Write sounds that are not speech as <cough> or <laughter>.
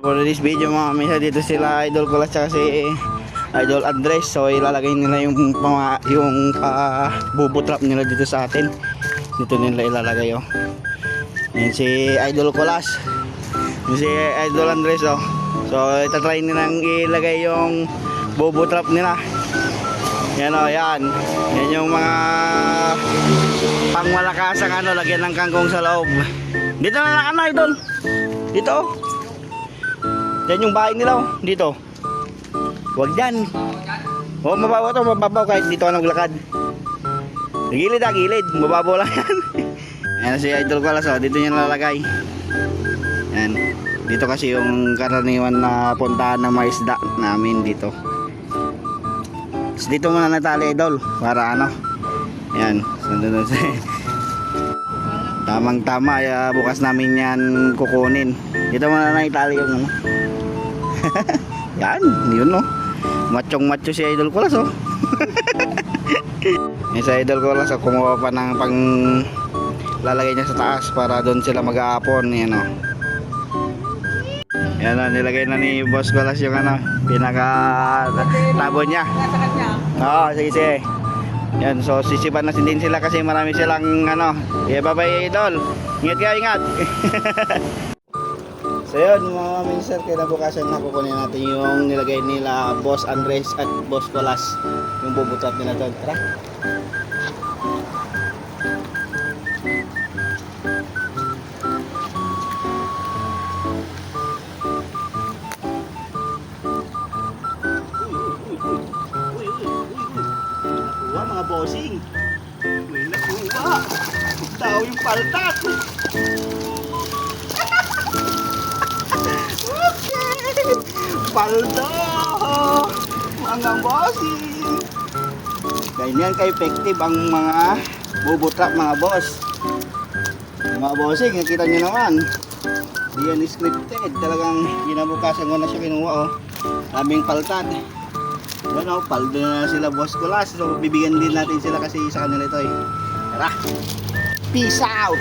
For this video mga misa dito sila Idol ko at si Idol Andres. So ilalagay nila yung mga yung uh, bubo trap nila dito sa atin. Dito nila ilalagay oh. Yan si Idol Colas. Yan si Idol Andres oh. So itatry nilang ilagay yung bubo trap nila. Yan oh, yan. Yan yung mga pangmalakas ang ano, lagyan ng kangkong sa loob. Dito na lang ano, Idol. Dito oh. Yan yung bahay nila oh, dito. Huwag dyan. Oh, mababaw to, mababaw kahit dito ka naglakad. Gilid ah, gilid. Mababaw lang yan. <laughs> Ayan si Idol Kalas oh, dito niya nalalagay. Yan. Dito kasi yung karaniwan na puntahan ng mga isda namin dito. So, dito muna natali Idol para ano. Yan. Sandun sa <laughs> Tamang tama, ya, bukas namin yan kukunin. Dito muna na itali yung ano. <laughs> Yan, yun no. Machong macho si Idol Kulas oh. <laughs> Yung sa Idol Kulas oh, kumuha pa ng pang lalagay niya sa taas para doon sila mag-aapon. Yan oh. Yan oh, nilagay na ni Boss Kulas yung ano, pinaka tabo niya. Oo, sige sige. Yan, so sisipan na din sila kasi marami silang ano. Yeah, bye-bye Idol. Ingat kayo, ingat. <laughs> So yun mga minsan kinabukasan na kukunin natin yung nilagay nila Boss Andres at Boss Colas yung bubutot nila doon. Tara. Nakuha mga bossing. May nakuha. Tao yung paltat. Paldo! Mga bossing! Ganyan ka-effective ang mga bubutrap mga boss. Mga bossing, nakita nyo naman. Di yan scripted. Talagang kinabukasan ko na siya kinuha oh. Daming paltad. Yan oh, paldo na sila boss ko last. So bibigyan din natin sila kasi sa kanila ito eh. Tara! Peace out!